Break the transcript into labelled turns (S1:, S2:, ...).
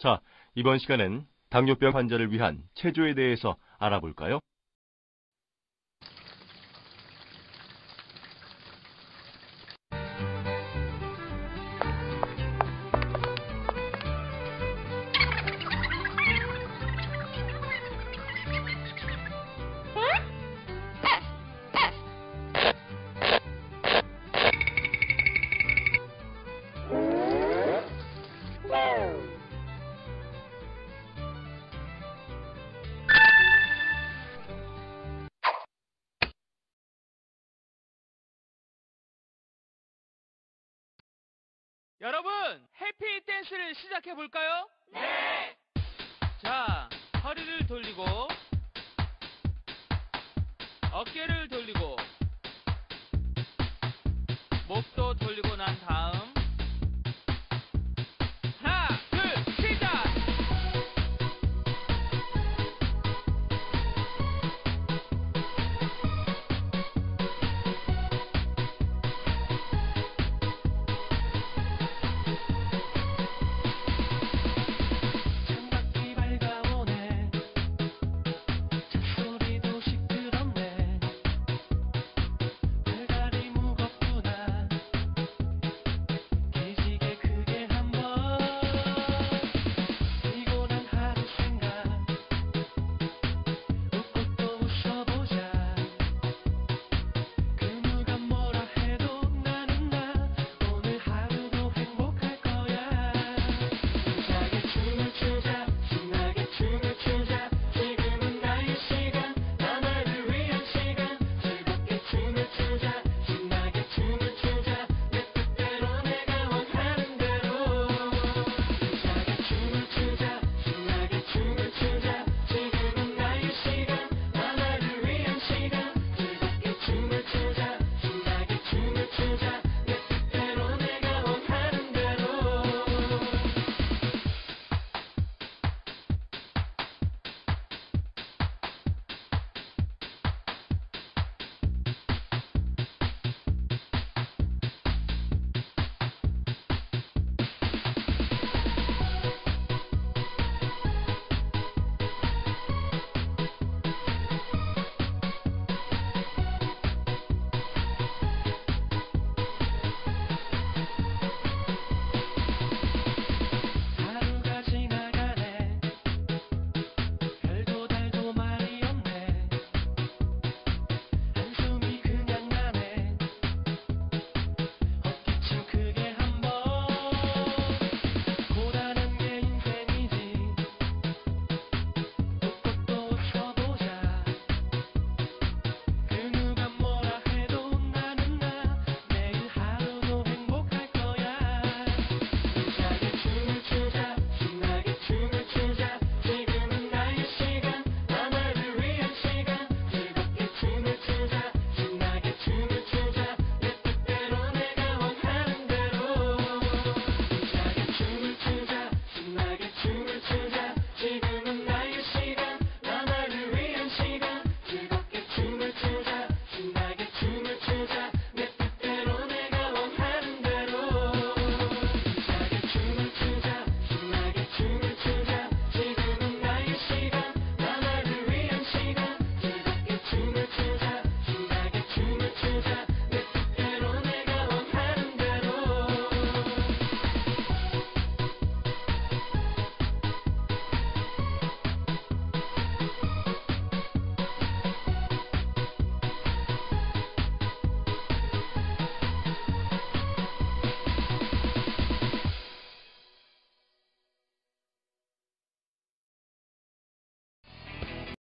S1: 자, 이번 시간엔 당뇨병 환자를 위한 체조에 대해서 알아볼까요?
S2: 여러분, 해피 댄스를 시작해 볼까요? 네. 자, 허리를 돌리고 어깨를 돌리고 목도 돌리고 난 다음